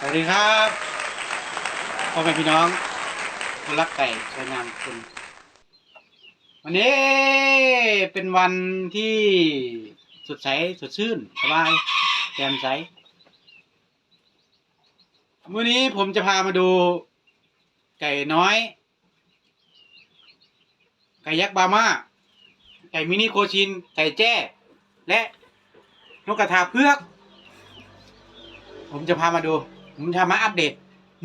สวัสดีครับพ่อแม่พี่น้องคนรักไก่สวยงามคุณ วันนี้เป็นวันที่สดใสสดชื่นสบายแจ่มใสวันนี้ผมจะพามาดูไก่น้อย ไก่ยักษ์บามาไก่มินิโคชิน ไก่แจ้ และนกกระทาเพือก ผมจะพามาดู ผมจะมาอัปเดต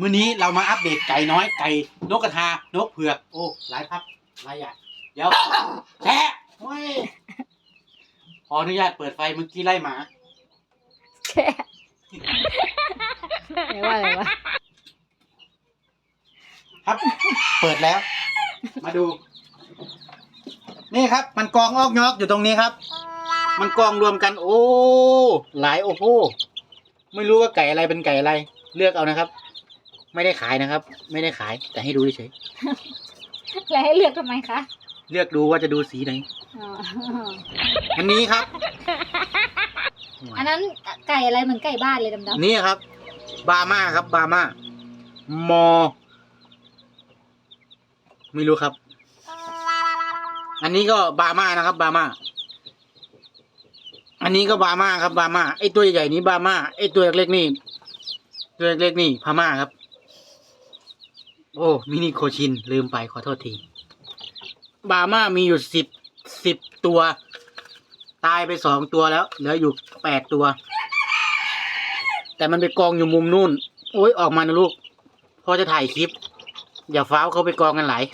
มื้อนี้เรามาอัปเดตไก่น้อยไก่นกกระทานกเผือกโอ้หลายพับหลายอย่างเดี๋ยวแชะโอ้ยขออนุญาตเปิดไฟเมื่อกี้ไล่หมาแช่ไม่ว่าอะไรวะครับ เปิดแล้ว มาดู นี่ครับ มันกองออกยอกอยู่ตรงนี้ครับ มันกองรวมกัน โอ้ หลายโอ้โหไม่รู้ว่าไก่อะไรเป็นไก่อะไร เลือกเอานะครับ ไม่ได้ขายนะครับ ไม่ได้ขายแต่ให้ดูเฉยแล้วให้เลือกทำไมคะๆเลือกดูว่าจะดูสีไหน อ๋ออันนี้ครับอันนั้นไก่อะไรเหมือนไก่บ้านเลยดำนี่ครับ บาม่าครับ บาม่ามอ ไม่รู้ครับ อันนี้ก็บาม่านะครับ บาม่าอันนี้ก็บาม่าครับบาม่าไอตัวใหญ่ๆนี้บาม่าไอตัวเล็กๆนี่ ตัวเล็กๆนี่พม่าครับ โอ้มินิโคชินลืมไปขอโทษที บาม่ามีอยู่สิบสิบตัว ตายไปสองตัวแล้วเหลืออยู่แปดตัว แต่มันไปกองอยู่มุมนู่น โอ้ยออกมานะลูกพ่อจะถ่ายคลิป อย่าฟ้าวเขาไปกองกันหลาย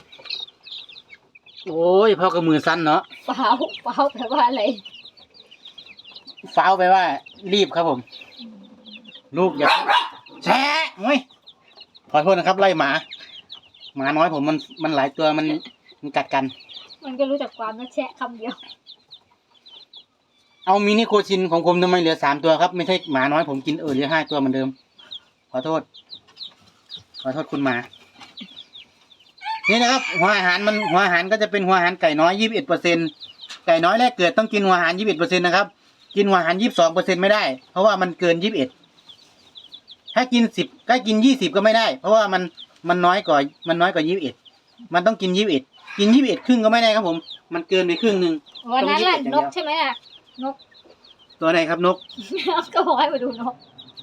โอ้ยพ่อกับมือสั้นเนาะๆเปล่าเปล่าแปลว่าอะไรฟ้าวไปว่า รีบครับผม ลูกอย่า แช่โอ้ยขอโทษนะครับ ไล่หมา หมาน้อยผมมันมันหลายตัวมันมันกัดกัน มันก็รู้จักความนะแชะคำเดียว เอามินิโคชินของผมทำไมเหลือสามตัวครับ ไม่ใช่หมาน้อยผมกินเออเหลือห้าตัวเหมือนเดิม ขอโทษ ขอโทษคุณหมา นี่นะครับ หัวอาหารมันหัวอาหารก็จะเป็นหัวอาหารไก่น้อยยี่สิบเอ็ดเปอร์เซ็นไก่น้อยแรกเกิดต้องกินหัวอาหารยี่สิบเอ็ดเปอร์เซ็นนะครับ กินหัวอาหารยี่สิบสองเปอร์เซ็นไม่ได้ เพราะว่ามันเกินยี่สิบเอ็ด ถ้ากินสิบถ้ากินยี่สิบก็ไม่ได้ เพราะว่ามันมันน้อยกว่ามันน้อยกว่ายี่สิบเอ็ดมันต้องกินยี่สิบเอ็ดกินยี่สิบเอ็ดครึ่งก็ไม่ได้ครับผม มันเกินไปครึ่งหนึ่งวันนั้นแหละต้องยึดอย่างเดียวนกใช่ไหมอะนก ตัวไหนครับนกก็บอกให้มาดูนก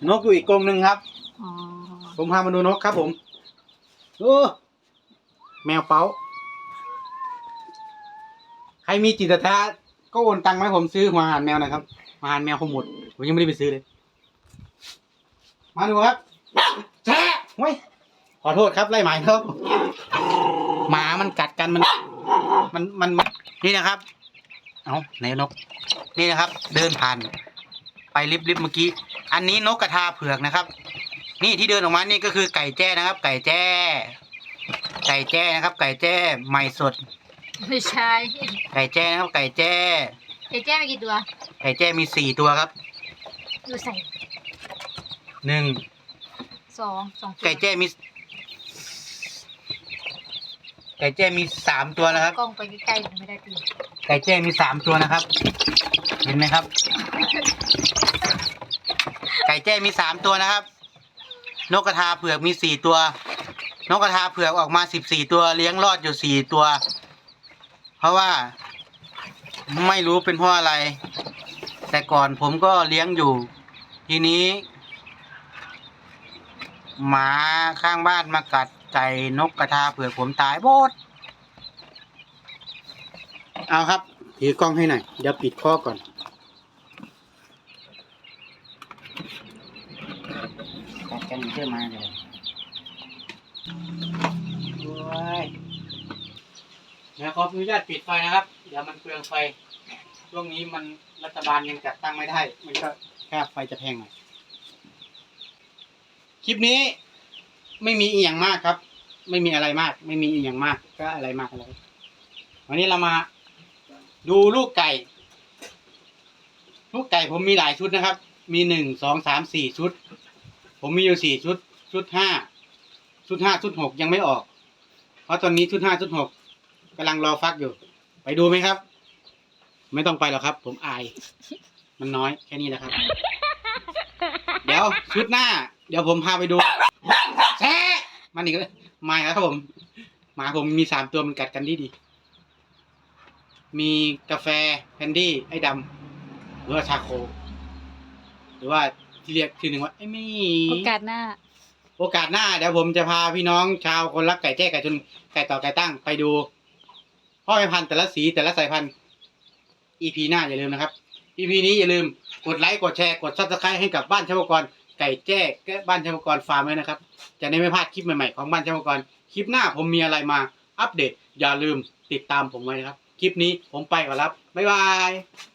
นกอยู่อีกกรงหนึ่งครับอ๋อผมพามาดูนกครับผมโอ้แมวเป้าใครมีจิตศรัทธาก็โอนตังค์มาให้ผมซื้อหัวอาหารแมวหนะครับหัวอาหารแมวผมหมดผมยังไม่ได้ไปซื้อเลย มาดูครับแช่ไว้ยขอโทษครับไล่หมายครับ หมามันกัดกันมัน มันมันมันนี่นะครับ เอาไหนนก นี่นะครับ เดินผ่าน ไปลิฟต์ลิฟต์เมื่อกี้ อันนี้นกกระทาเผือกนะครับ นี่ที่เดินออกมานี่ก็คือไก่แจ้นะครับ ไก่แจ้ ไก่แจ้นะครับ ไก่แจ้ใหม่สด ไม่ใช่ไก่แจ้นะครับ ไก่แจ้ ไก่แจ้ไปกี่ตัว ไก่แจ้มีสี่ตัวครับ ดูใส่ หนึ่งสองสองตัวไก่แจ้มีไก่แจ้มีสามตัวนะครับ กล้องไปใกล้ๆผมไม่ได้ตีไก่แจ้มีสามตัวนะครับ เห็นไหมครับ ไก่แจ้มีสามตัวนะครับ นกกระทาเผือกมีสี่ตัว นกกระทาเผือกออกมาสิบสี่ตัวเลี้ยงรอดอยู่สี่ตัว เพราะว่า ไม่รู้เป็นเพราะอะไร แต่ก่อนผมก็เลี้ยงอยู่ ทีนี้ หมาข้างบ้านมากัดไก่นกกระทาเผือกผมตายหมดเอาครับถือกล้องให้หน่อย เดี๋ยวปิดข้อก่อนกัดกันเชื่อมาเลยโอ้ยเดี๋ยวขออนุญาตปิดไฟนะครับ เดี๋ยวมันเปลืองไฟ ช่วงนี้มันรัฐบาลยังจัดตั้งไม่ได้ มันก็ค่าไฟจะแพงหน่อย คลิปนี้ไม่มีอีกอย่างมากครับ ไม่มีอะไรมาก ไม่มีอีกอย่างมาก ก็อะไรมากอะไรวันนี้เรามา ดูลูกไก่ ลูกไก่ผมมีหลายชุดนะครับ มีหนึ่งสองสามสี่ชุด ผมมีอยู่สี่ชุด ชุดห้าชุดห้าชุดหกยังไม่ออก เพราะตอนนี้ชุดห้าชุดหกกำลังรอฟักอยู่ ไปดูไหมครับ ไม่ต้องไปหรอกครับ ผมอาย มันน้อยแค่นี้แหละครับ เดี๋ยวชุดหน้า เดี๋ยวผมพาไปดูแซ่มันอีกแล้วมาอีกแล้วครับผมหมาผมมีสามตัวมันกัดกันดีดี มีกาแฟแพนดี้ไอ้ดำหรือว่าชาโค หรือว่าที่เรียกชื่อหนึ่งว่าไอ้มี่โอกาสหน้า โอกาสหน้าเดี๋ยวผมจะพาพี่น้องชาวคนรักไก่แจ้ไก่ชนไก่ต่อไก่ตั้งไปดูพ่อแม่พันธุ์แต่ละสีแต่ละสายพันธุ์ EP หน้าอย่าลืมนะครับ EP นี้อย่าลืมกดไลค์กดแชร์กดซับสไครต์ให้กับบ้านชาวกร ไก่แจ้และบ้านชาวกรฟาร์มไว้นะครับ จะได้ไม่พลาดคลิปใหม่ๆของบ้านชาวกรคลิปหน้าผมมีอะไรมาอัปเดต อย่าลืมติดตามผมไว้นะครับ คลิปนี้ผมไปก่อนครับบ๊ายบาย